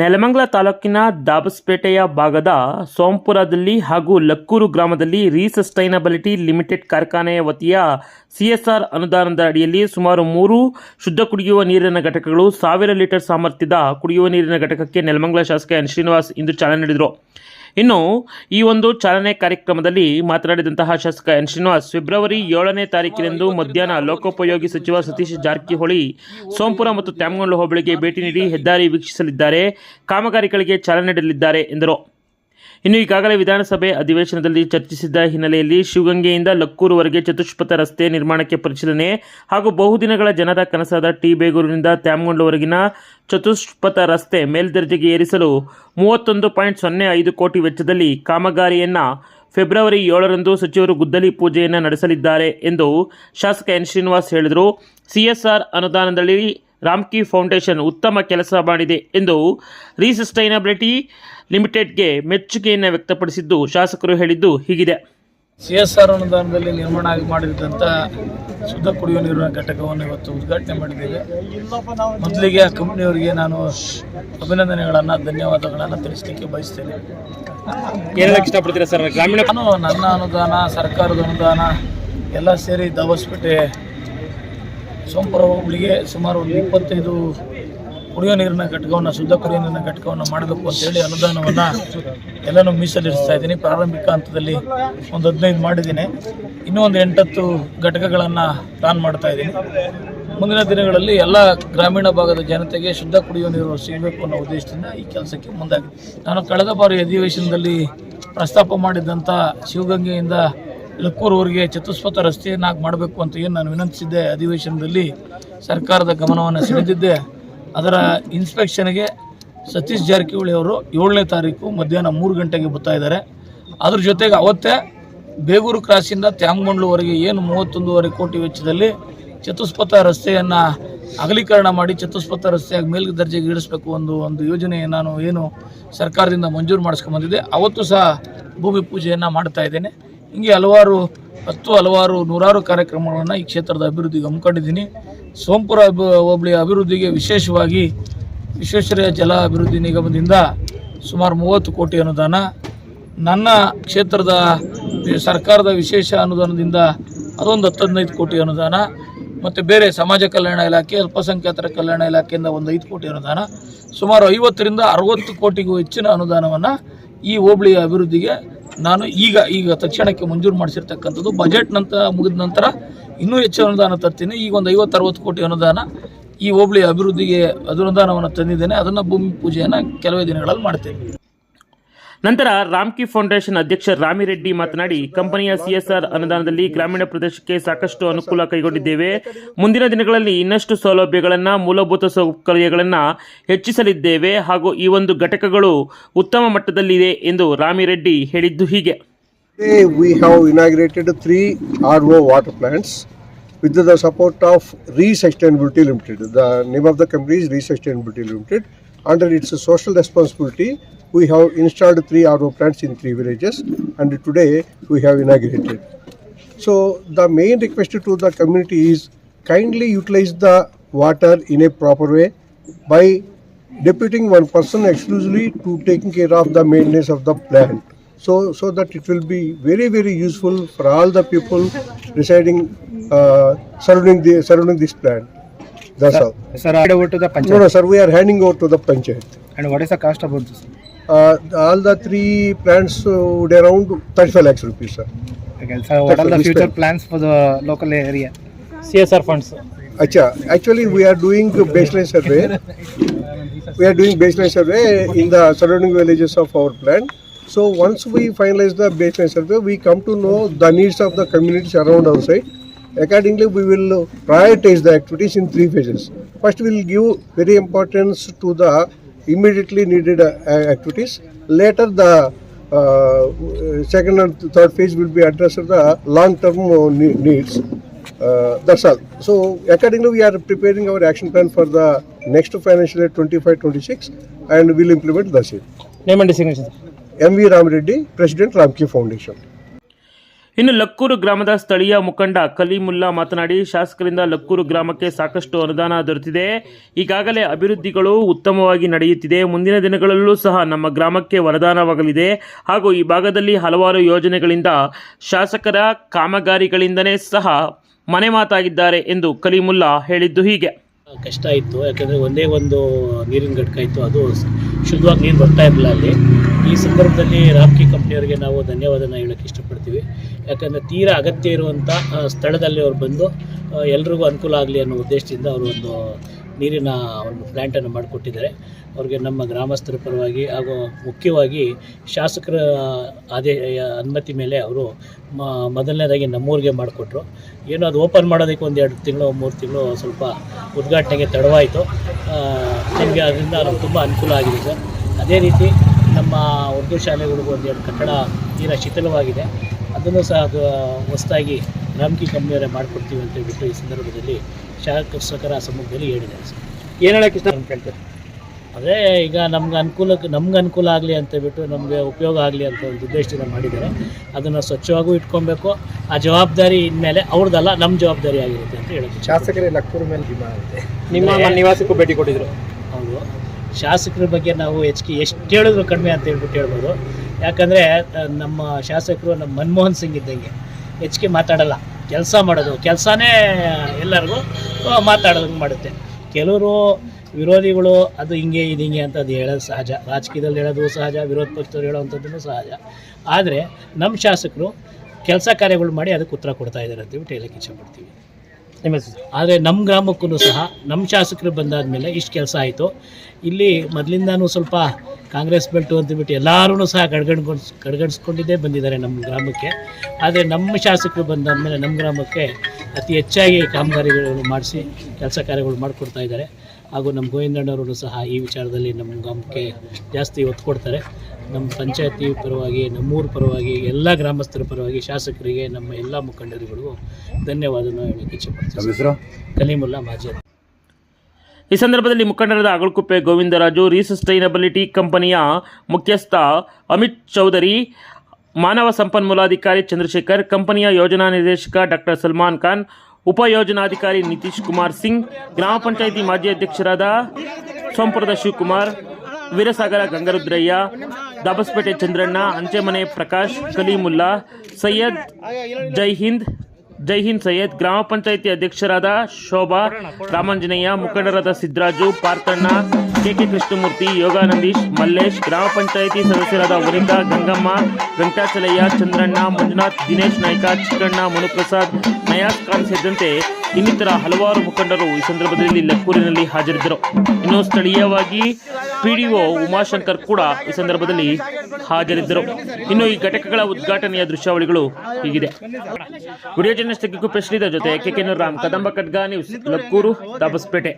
ನೆಲಮಂಗಲ ತಾಲೂಕಿನ ದಾಬಸ್ಪೇಟೆಯ ಭಾಗದ ಸೋಂಪುರದಲ್ಲಿ ಹಾಗೂ ಲಕ್ಕೂರು ಗ್ರಾಮದಲ್ಲಿ ರೀಸಸ್ಟೈನಬಿಲಿಟಿ ಲಿಮಿಟೆಡ್ ಕಾರ್ಖಾನೆಯ ವತಿಯ ಸಿಎಸ್ಆರ್ ಅನುದಾನದ ಅಡಿಯಲ್ಲಿ ಸುಮಾರು ಮೂರು ಶುದ್ಧ ಕುಡಿಯುವ ನೀರಿನ ಘಟಕಗಳು ಸಾವಿರ ಲೀಟರ್ ಸಾಮರ್ಥ್ಯದ ಕುಡಿಯುವ ನೀರಿನ ಘಟಕಕ್ಕೆ ನೆಲಮಂಗಲ ಶಾಸಕ ಎನ್ ಶ್ರೀನಿವಾಸ್ ಇಂದು ಚಾಲನೆ ನೀಡಿದರು. ಇನ್ನು, ಈ ಒಂದು ಚಾಲನೆ ಕಾರ್ಯಕ್ರಮದಲ್ಲಿ ಮಾತನಾಡಿದಂತಹ ಶಾಸಕ ಎನ್ ಶ್ರೀನಿವಾಸ್, ಫೆಬ್ರವರಿ ಏಳನೇ ತಾರೀಕಿನಂದು ಮಧ್ಯಾಹ್ನ ಲೋಕೋಪಯೋಗಿ ಸಚಿವ ಸತೀಶ್ ಜಾರಕಿಹೊಳಿ ಸೋಂಪುರ ಮತ್ತು ತ್ಯಾಮಗೊಂಡ್ಲು ಹೋಬಳಿಗೆ ಭೇಟಿ ನೀಡಿ ಹೆದ್ದಾರಿ ವೀಕ್ಷಿಸಲಿದ್ದಾರೆ. ಕಾಮಗಾರಿಗಳಿಗೆ ಚಾಲನೆ ನೀಡಲಿದ್ದಾರೆ ಎಂದರು. ಇನ್ನು ಈಗಾಗಲೇ ವಿಧಾನಸಭೆ ಅಧಿವೇಶನದಲ್ಲಿ ಚರ್ಚಿಸಿದ್ದ ಹಿನ್ನೆಲೆಯಲ್ಲಿ ಶಿವಗಂಗೆಯಿಂದ ಲಕ್ಕೂರುವರೆಗೆ ಚತುಷ್ಪಥ ರಸ್ತೆ ನಿರ್ಮಾಣಕ್ಕೆ ಪರಿಶೀಲನೆ ಹಾಗೂ ಬಹುದಿನಗಳ ಜನರ ಕನಸಾದ ಟಿ ಬೇಗೂರಿನಿಂದ ತ್ಯಾಮಗೊಂಡವರೆಗಿನ ಚತುಷ್ಪಥ ರಸ್ತೆ ಮೇಲ್ದರ್ಜೆಗೆ ಏರಿಸಲು ಮೂವತ್ತೊಂದು ಪಾಯಿಂಟ್ ಸೊನ್ನೆ ಐದು ಕೋಟಿ ವೆಚ್ಚದಲ್ಲಿ ಕಾಮಗಾರಿಯನ್ನು ಫೆಬ್ರವರಿ ಏಳರಂದು ಸಚಿವರು ಗುದ್ದಲಿ ಪೂಜೆಯನ್ನು ನಡೆಸಲಿದ್ದಾರೆ ಎಂದು ಶಾಸಕ ಎನ್ ಶ್ರೀನಿವಾಸ್ ಹೇಳಿದರು. ಸಿಎಸ್ಆರ್ ಅನುದಾನದಲ್ಲಿ ರಾಮ್ಕಿ ಫೌಂಡೇಶನ್ ಉತ್ತಮ ಕೆಲಸ ಮಾಡಿದೆ ಎಂದು ರೀಸಸ್ಟೈನಬಿಲಿಟಿ ಲಿಮಿಟೆಡ್ಗೆ ಮೆಚ್ಚುಗೆಯನ್ನು ವ್ಯಕ್ತಪಡಿಸಿದ್ದು ಶಾಸಕರು ಹೇಳಿದ್ದು ಹೀಗಿದೆ. ಸಿ ಎಸ್ ಆರ್ ಅನುದಾನದಲ್ಲಿ ನಿರ್ಮಾಣ ಆಗಿ ಮಾಡಿದಂಥ ಶುದ್ಧ ಕುಡಿಯುವ ನೀರಿನ ಘಟಕವನ್ನು ಇವತ್ತು ಉದ್ಘಾಟನೆ ಮಾಡಿದ್ದೇವೆ. ಮೊದಲಿಗೆ ಆ ಕಂಪ್ನಿಯವರಿಗೆ ನಾನು ಅಭಿನಂದನೆಗಳನ್ನು ಧನ್ಯವಾದಗಳನ್ನು ತಿಳಿಸಲಿಕ್ಕೆ ಬಯಸ್ತೇನೆ. ಏನಕ್ಕೆ ಇಷ್ಟಪಡ್ತೀರಾ ಸರ್ ಗ್ರಾಮೀಣ ನಾನು ನನ್ನ ಅನುದಾನ ಸರ್ಕಾರದ ಅನುದಾನ ಎಲ್ಲ ಸೇರಿ ದಾಬಸ್ಪೇಟೆ ಸೋಂಪುರ ಹೋಬಳಿಗೆ ಸುಮಾರು ಒಂದು ಇಪ್ಪತ್ತೈದು ಕುಡಿಯೋ ನೀರಿನ ಘಟಕವನ್ನು, ಶುದ್ಧ ಕುಡಿಯೋ ನೀರಿನ ಘಟಕವನ್ನು ಮಾಡಬೇಕು ಅಂತೇಳಿ ಅನುದಾನವನ್ನು ಎಲ್ಲನೂ ಮೀಸಲಿರಿಸ್ತಾ ಇದ್ದೀನಿ. ಪ್ರಾರಂಭಿಕ ಹಂತದಲ್ಲಿ ಒಂದು ಹದಿನೈದು ಮಾಡಿದ್ದೀನಿ. ಇನ್ನೂ ಒಂದು ಎಂಟತ್ತು ಘಟಕಗಳನ್ನು ಪ್ಲಾನ್ ಮಾಡ್ತಾ ಇದ್ದೀನಿ. ಮುಂದಿನ ದಿನಗಳಲ್ಲಿ ಎಲ್ಲ ಗ್ರಾಮೀಣ ಭಾಗದ ಜನತೆಗೆ ಶುದ್ಧ ಕುಡಿಯೋ ನೀರು ಸಿಗಬೇಕು ಅನ್ನೋ ಉದ್ದೇಶದಿಂದ ಈ ಕೆಲಸಕ್ಕೆ ಮುಂದಾಗಿದೆ ನಾನು ಕಳೆದ ಬಾರಿ ಅಧಿವೇಶನದಲ್ಲಿ ಪ್ರಸ್ತಾಪ ಮಾಡಿದ್ದಂಥ ಶಿವಗಂಗೆಯಿಂದ ಲಕ್ಕೂರುವರೆಗೆ ಚತುಷ್ಪಥ ರಸ್ತೆಯನ್ನಾಗಿ ಮಾಡಬೇಕು ಅಂತ ಏನು ನಾನು ವಿನಂತಿಸಿದ್ದೆ ಅಧಿವೇಶನದಲ್ಲಿ ಸರ್ಕಾರದ ಗಮನವನ್ನು ಸೆಳೆದಿದ್ದೆ. ಅದರ ಇನ್ಸ್ಪೆಕ್ಷನ್ಗೆ ಸತೀಶ್ ಜಾರಕಿಹೊಳಿ ಅವರು ಏಳನೇ ತಾರೀಕು ಮಧ್ಯಾಹ್ನ ಮೂರು ಗಂಟೆಗೆ ಬರ್ತಾ ಇದ್ದಾರೆ. ಅದ್ರ ಜೊತೆಗೆ ಅವತ್ತೇ ಬೇಗೂರು ಕ್ರಾಸಿಂದ ತ್ಯಾಮಗೊಂಡ್ಲುವರೆಗೆ ಏನು ಮೂವತ್ತೊಂದೂವರೆ ಕೋಟಿ ವೆಚ್ಚದಲ್ಲಿ ಚತುಷ್ಪಥ ರಸ್ತೆಯನ್ನು ಅಗಲೀಕರಣ ಮಾಡಿ ಚತುಷ್ಪಥ ರಸ್ತೆಯಾಗಿ ಮೇಲ್ಗೆ ದರ್ಜೆಗೆ ಇಳಿಸ್ಬೇಕು ಒಂದು ಒಂದು ಯೋಜನೆ ನಾನು ಏನು ಸರ್ಕಾರದಿಂದ ಮಂಜೂರು ಮಾಡಿಸ್ಕೊಂಬಂದಿದ್ದೆ ಅವತ್ತು ಸಹ ಭೂಮಿ ಪೂಜೆಯನ್ನು ಮಾಡ್ತಾ ಇದ್ದೇನೆ. ಹಿಂಗೆ ಹಲವಾರು, ಹತ್ತು ಹಲವಾರು, ನೂರಾರು ಕಾರ್ಯಕ್ರಮಗಳನ್ನು ಈ ಕ್ಷೇತ್ರದ ಅಭಿವೃದ್ಧಿಗೆ ಹಮ್ಮಿಕೊಂಡಿದ್ದೀನಿ. ಸೋಂಪುರ ಅಭಿ- ಹೋಬಳಿಯ ಅಭಿವೃದ್ಧಿಗೆ ವಿಶೇಷವಾಗಿ ವಿಶ್ವೇಶ್ವರಯ್ಯ ಜಲ ಅಭಿವೃದ್ಧಿ ನಿಗಮದಿಂದ ಸುಮಾರು ಮೂವತ್ತು ಕೋಟಿ ಅನುದಾನ. ನನ್ನ ಕ್ಷೇತ್ರದ ಸರ್ಕಾರದ ವಿಶೇಷ ಅನುದಾನದಿಂದ ಅದೊಂದು ಹತ್ತು ಹದಿನೈದು ಕೋಟಿ ಅನುದಾನ. ಮತ್ತು ಬೇರೆ ಸಮಾಜ ಕಲ್ಯಾಣ ಇಲಾಖೆ, ಅಲ್ಪಸಂಖ್ಯಾತರ ಕಲ್ಯಾಣ ಇಲಾಖೆಯಿಂದ ಒಂದು ಐದು ಕೋಟಿ ಅನುದಾನ. ಸುಮಾರು ಐವತ್ತರಿಂದ ಅರವತ್ತು ಕೋಟಿಗೂ ಹೆಚ್ಚಿನ ಅನುದಾನವನ್ನು ಈ ಹೋಬಳಿಯ ಅಭಿವೃದ್ಧಿಗೆ ನಾನು ಈಗ ಈಗ ತಕ್ಷಣಕ್ಕೆ ಮಂಜೂರು ಮಾಡಿಸಿರ್ತಕ್ಕಂಥದ್ದು ಬಜೆಟ್ ನಂತರ ಮುಗಿದ ನಂತರ ಇನ್ನೂ ಹೆಚ್ಚು ಅನುದಾನ ತರ್ತೀನಿ. ಈಗ ಒಂದು ಐವತ್ತು ಅರವತ್ತು ಕೋಟಿ ಅನುದಾನ ಈ ಹೋಬಳಿಯ ಅಭಿವೃದ್ಧಿಗೆ ಅನುದಾನವನ್ನು ತಂದಿದ್ದೇನೆ. ಅದನ್ನು ಭೂಮಿ ಪೂಜೆಯನ್ನು ಕೆಲವೇ ದಿನಗಳಲ್ಲಿ ಮಾಡ್ತೇನೆ. ನಂತರ ರಾಮ್ಕಿ ಫೌಂಡೇಶನ್ ಅಧ್ಯಕ್ಷ ರಾಮಿರೆಡ್ಡಿ ಮಾತನಾಡಿ ಕಂಪನಿಯ ಸಿಎಸ್ಆರ್ ಅನುದಾನದಲ್ಲಿ ಗ್ರಾಮೀಣ ಪ್ರದೇಶಕ್ಕೆ ಸಾಕಷ್ಟು ಅನುಕೂಲ ಕೈಗೊಂಡಿದ್ದೇವೆ. ಮುಂದಿನ ದಿನಗಳಲ್ಲಿ ಇನ್ನಷ್ಟು ಸೌಲಭ್ಯಗಳನ್ನು ಮೂಲಭೂತ ಸೌಕರ್ಯಗಳನ್ನು ಹೆಚ್ಚಿಸಲಿದ್ದೇವೆ ಹಾಗೂ ಈ ಒಂದು ಘಟಕಗಳು ಉತ್ತಮ ಮಟ್ಟದಲ್ಲಿದೆ ಎಂದು ರಾಮಿರೆಡ್ಡಿ ಹೇಳಿದ್ದು ಹೀಗೆ. With the support of Resustainability Limited, the name of the company is Resustainability Limited, under its social responsibility, we have installed three RO plants in three villages and today we have inaugurated. So the main request to the community is kindly utilize the water in a proper way by deputing one person exclusively to taking care of the maintenance of the plant. So, so that it will be very, very useful for all the people residing uh, surrounding the surrounding this plant. That's all. Sir, hand over to the panchayat. No, no, sir. We are handing over to the panchayat. And what is the cost about this? Uh, all the three plants uh, would around 35 lakhs rupees, sir. Okay, what are the future plans for the local area? CSR funds. Actually, we are doing the baseline survey. We are doing baseline survey in the surrounding villages of our plant. So once we finalize the baseline survey, we come to know the needs of the communities around our site. Accordingly, we will prioritize the activities in three phases. First, we will give very importance to the immediately needed uh, activities. Later, the uh, second and third phase will be addressed the long-term uh, needs. that's all. So accordingly, we are preparing our action plan for the next financial year 25-26 and we'll implement the same. Name and designation. M.V. Ram Reddy, President Ramki Foundation. ಇನ್ನು ಲಕ್ಕೂರು ಗ್ರಾಮದ ಸ್ಥಳೀಯ ಮುಖಂಡ ಕಲೀಮುಲ್ಲಾ ಮಾತನಾಡಿ, ಶಾಸಕರಿಂದ ಲಕ್ಕೂರು ಗ್ರಾಮಕ್ಕೆ ಸಾಕಷ್ಟು ಅನುದಾನ ದೊರೆತಿದೆ. ಈಗಾಗಲೇ ಅಭಿವೃದ್ಧಿಗಳು ಉತ್ತಮವಾಗಿ ನಡೆಯುತ್ತಿದೆ. ಮುಂದಿನ ದಿನಗಳಲ್ಲೂ ಸಹ ನಮ್ಮ ಗ್ರಾಮಕ್ಕೆ ವರದಾನವಾಗಲಿದೆ. ಹಾಗೂ ಈ ಭಾಗದಲ್ಲಿ ಹಲವಾರು ಯೋಜನೆಗಳಿಂದ ಶಾಸಕರ ಕಾಮಗಾರಿಗಳಿಂದನೇ ಸಹ ಮನೆ ಮಾತಾಗಿದ್ದಾರೆ ಎಂದು ಕಲೀಮುಲ್ಲಾ ಹೇಳಿದ್ದು ಹೀಗೆ. ಕಷ್ಟ ಇತ್ತು. ಯಾಕಂದರೆ ಒಂದೇ ಒಂದು ನೀರಿನ ಘಟಕ ಇತ್ತು. ಅದು ಶುದ್ಧವಾಗಿ ನೀರು ಬರ್ತಾ ಇರಲಿಲ್ಲ ಅಲ್ಲಿ. ಈ ಸಂದರ್ಭದಲ್ಲಿ ರಾಮ್ಕಿ ಕಂಪ್ನಿಯವರಿಗೆ ನಾವು ಧನ್ಯವಾದನ ಹೇಳೋಕ್ಕೆ ಇಷ್ಟಪಡ್ತೀವಿ. ಯಾಕಂದರೆ ತೀರಾ ಅಗತ್ಯ ಇರುವಂಥ ಸ್ಥಳದಲ್ಲಿ ಅವ್ರು ಬಂದು ಎಲ್ರಿಗೂ ಅನುಕೂಲ ಆಗಲಿ ಅನ್ನೋ ಉದ್ದೇಶದಿಂದ ಅವರು ಒಂದು ನೀರಿನ ಒಂದು ಪ್ಲ್ಯಾಂಟನ್ನು ಮಾಡಿಕೊಟ್ಟಿದ್ದಾರೆ. ಅವ್ರಿಗೆ ನಮ್ಮ ಗ್ರಾಮಸ್ಥರ ಪರವಾಗಿ ಹಾಗೂ ಮುಖ್ಯವಾಗಿ ಶಾಸಕರ ಆದೇ ಅನುಮತಿ ಮೇಲೆ ಅವರು ಮೊದಲನೇದಾಗಿ ನಮ್ಮೂರಿಗೆ ಮಾಡಿಕೊಟ್ರು. ಏನೋ ಅದು ಓಪನ್ ಮಾಡೋದಕ್ಕೆ ಒಂದು ಎರಡು ತಿಂಗಳು, ಮೂರು ತಿಂಗಳು ಸ್ವಲ್ಪ ಉದ್ಘಾಟನೆಗೆ ತಡವಾಯಿತು. ನಮಗೆ ಅದರಿಂದ ನಮ್ಗೆ ತುಂಬ ಅನುಕೂಲ ಆಗಿದೆ ಸರ್. ಅದೇ ರೀತಿ ನಮ್ಮ ಉರ್ದು ಶಾಲೆಗಳಿಗೂ ಒಂದೆರಡು ಕಟ್ಟಡ ತೀರಾ ಶಿಥಿಲವಾಗಿದೆ. ಅದನ್ನು ಸಹ ಅದು ಹೊಸದಾಗಿ ರಾಮ್ಕಿ ಕಂಪ್ನಿಯವರೇ ಮಾಡಿಕೊಡ್ತೀವಿ ಅಂತ ಹೇಳ್ಬಿಟ್ಟು ಈ ಸಂದರ್ಭದಲ್ಲಿ ಶಾಸಕರ ಸಮ್ಮುಖದಲ್ಲಿ ಹೇಳಿದ್ದಾರೆ ಸರ್. ಏನು ಹೇಳಕ್ಕೆ ಇಷ್ಟ ಕೇಳ್ತಾರೆ ಅದೇ ಈಗ ನಮ್ಗೆ ಅನುಕೂಲಕ್ಕೆ ನಮ್ಗೆ ಅನುಕೂಲ ಆಗಲಿ ಅಂತ ಹೇಳ್ಬಿಟ್ಟು ನಮಗೆ ಉಪಯೋಗ ಆಗಲಿ ಅಂತ ಒಂದು ಉದ್ದೇಶದಿಂದ ಮಾಡಿದ್ದಾರೆ. ಅದನ್ನು ಸ್ವಚ್ಛವಾಗೂ ಇಟ್ಕೊಬೇಕು. ಆ ಜವಾಬ್ದಾರಿ ಇನ್ಮೇಲೆ ಅವ್ರದ್ದಲ್ಲ ನಮ್ಮ ಜವಾಬ್ದಾರಿ ಆಗಿರುತ್ತೆ ಅಂತ ಹೇಳೋದು. ಶಾಸಕರೇ ಲಕ್ಕೂರು ಮೇಲೆ ನಿಮ್ಮ ನಿವಾಸಕ್ಕೂ ಭೇಟಿ ಕೊಟ್ಟಿದ್ರು. ಹೌದು. ಶಾಸಕರ ಬಗ್ಗೆ ನಾವು ಹೆಚ್ಚಿಗೆ ಎಷ್ಟು ಹೇಳಿದ್ರು ಕಡಿಮೆ ಅಂತ ಹೇಳ್ಬಿಟ್ಟು ಹೇಳ್ಬೋದು. ಯಾಕಂದರೆ ನಮ್ಮ ಶಾಸಕರು, ನಮ್ಮ ಮನಮೋಹನ್ ಸಿಂಗ್ ಇದ್ದಂಗೆ ಹೆಚ್ಚಿಗೆ ಮಾತಾಡಲ್ಲ. ಕೆಲಸ ಮಾಡೋದು. ಕೆಲಸನೇ, ಎಲ್ಲರಿಗೂ ಮಾತಾಡೋದಂಗೆ ಮಾಡುತ್ತೆ. ಕೆಲವರು ವಿರೋಧಿಗಳು, ಅದು ಹಿಂಗೆ, ಇದು ಹಿಂಗೆ ಅಂತ ಅದು ಹೇಳೋದು ಸಹಜ. ರಾಜಕೀಯದಲ್ಲಿ ಹೇಳೋದು ಸಹಜ, ವಿರೋಧ ಪಕ್ಷದವ್ರು ಹೇಳೋವಂಥದ್ದು ಸಹಜ. ಆದರೆ, ನಮ್ಮ ಶಾಸಕರು ಕೆಲಸ ಕಾರ್ಯಗಳು ಮಾಡಿ ಅದಕ್ಕೆ ಉತ್ತರ ಕೊಡ್ತಾ ಇದ್ದಾರೆ ಅಂತ ಹೇಳ್ಬಿಟ್ಟು ಹೇಳಕ್ಕೆ ಇಷ್ಟಪಡ್ತೀವಿ. ನಿಮ್ಮ ಆದರೆ ನಮ್ಮ ಗ್ರಾಮಕ್ಕೂ ಸಹ ನಮ್ಮ ಶಾಸಕರು ಬಂದಾದಮೇಲೆ ಇಷ್ಟು ಕೆಲಸ ಆಯಿತು. ಇಲ್ಲಿ ಮೊದಲಿಂದಾನು ಸ್ವಲ್ಪ ಕಾಂಗ್ರೆಸ್ ಬೆಲ್ಟು ಅಂತಬಿಟ್ಟು ಎಲ್ಲರೂ ಸಹ ಗಡ್ಗಣ್ಕೊಂಡು ಕಡ್ಗಣಿಸ್ಕೊಂಡಿದ್ದೇ ಬಂದಿದ್ದಾರೆ ನಮ್ಮ ಗ್ರಾಮಕ್ಕೆ. ಆದರೆ ನಮ್ಮ ಶಾಸಕರು ಬಂದಾದಮೇಲೆ ನಮ್ಮ ಗ್ರಾಮಕ್ಕೆ ಅತಿ ಹೆಚ್ಚಾಗಿ ಕಾಮಗಾರಿಗಳನ್ನು ಮಾಡಿಸಿ, ಕೆಲಸ ಕಾರ್ಯಗಳು ಮಾಡಿಕೊಡ್ತಾ ಇದ್ದಾರೆ. ಹಾಗೂ ನಮ್ಮ ಗೋವಿಂದಣ್ಣವರು ಸಹ ಈ ವಿಚಾರದಲ್ಲಿ ನಮ್ಮ ಗ್ರಾಮಕ್ಕೆ ಜಾಸ್ತಿ ಒತ್ತು ಕೊಡ್ತಾರೆ. ನಮ್ಮ ಪಂಚಾಯತಿ ಪರವಾಗಿ ನಮ್ಮೂರ ಪರವಾಗಿ ಎಲ್ಲ ಗ್ರಾಮಸ್ಥರ ಪರವಾಗಿ ಶಾಸಕರಿಗೆ ನಮ್ಮ ಎಲ್ಲ ಮುಖಂಡರುಗಳಿಗೂ ಧನ್ಯವಾದ ಹೇಳಕ್ಕೆ ಇಚ್ಛೆಪಡ್ತೀನಿ. ಕಲೀಮುಲ್ಲಾ ಮಾಜಿ. ಈ ಸಂದರ್ಭದಲ್ಲಿ ಮುಖಂಡರಾದ ಅಗಳಕುಪ್ಪೆ ಗೋವಿಂದರಾಜು ರೀಸಸ್ಟೈನಬಿಲಿಟಿ ಕಂಪನಿಯ ಮುಖ್ಯಸ್ಥ ಅಮಿತ್ ಚೌಧರಿ ಮಾನವ ಸಂಪನ್ಮೂಲಾಧಿಕಾರಿ ಚಂದ್ರಶೇಖರ್ ಕಂಪನಿಯ ಯೋಜನಾ ನಿರ್ದೇಶಕ ಡಾಕ್ಟರ್ ಸಲ್ಮಾನ್ ಖಾನ್ ಉಪಯೋಜನಾಧಿಕಾರಿ ನಿತೀಶ್ ಕುಮಾರ್ ಸಿಂಗ್, ಗ್ರಾಮ ಪಂಚಾಯಿತಿ ಮಾಜಿ ಅಧ್ಯಕ್ಷರಾದ ಸೋಂಪುರದ ಶಿವಕುಮಾರ್, ವೀರಸಾಗರ ಗಂಗರುದ್ರಯ್ಯ, ದಾಬಸ್ಪೇಟೆ ಚಂದ್ರಣ್ಣ, ಅಂಚೆಮನೆ ಪ್ರಕಾಶ್, ಕಲೀಮುಲ್ಲಾ, ಸೈಯದ್ ಜೈ ಹಿಂದ್ ಜೈ ಹಿಂದ್ ಸೈಯದ್, ಗ್ರಾಮ ಪಂಚಾಯಿತಿ ಅಧ್ಯಕ್ಷರಾದ ಶೋಭಾ, ರಾಮಾಂಜನೇಯ, ಮುಖಂಡರಾದ ಸಿದ್ದರಾಜು ಪಾರ್ಥಣ್ಣ ಕೆಕೆ ಕೃಷ್ಣಮೂರ್ತಿ, ಯೋಗಾನಂದೀಶ್, ಮಲ್ಲೇಶ್, ಗ್ರಾಮ ಪಂಚಾಯಿತಿ ಸದಸ್ಯರಾದ ವನಿತಾ, ಗಂಗಮ್ಮ, ವೆಂಕಟಾಚಲಯ್ಯ, ಚಂದ್ರಣ್ಣ, ಮಂಜುನಾಥ್, ದಿನೇಶ್ ನಾಯ್ಕ, ಚಿಕ್ಕಣ್ಣ, ಮನುಪ್ರಸಾದ್ ನಯಾಸ್ ಖಾನ್ ಸೇರಿದಂತೆ ಇನ್ನಿತರ ಹಲವಾರು ಮುಖಂಡರು ಈ ಸಂದರ್ಭದಲ್ಲಿ ಲಕ್ಕೂರಿನಲ್ಲಿ ಹಾಜರಿದ್ದರು. ಇನ್ನು ಸ್ಥಳೀಯವಾಗಿ ಪಿಡಿಒ ಉಮಾಶಂಕರ್ ಕೂಡ ಈ ಸಂದರ್ಭದಲ್ಲಿ ಹಾಜರಿದ್ದರು. ಇನ್ನು ಈ ಘಟಕಗಳ ಉದ್ಘಾಟನೆಯ ದೃಶ್ಯಾವಳಿಗಳು ಹೀಗಿದೆ. ವಿಡಿಯೋ ಜರ್ನಲಿಸ್ಟ್ ಶ್ರೀಧರ್ ಜೊತೆ ಕೆ ಕೆ ರಾಮ್, ಕದಂಬ ಖಡ್ಗ, ನ್ಯೂಸ್ ಲಕ್ಕೂರು, ದಾಬಸ್ಪೇಟೆ.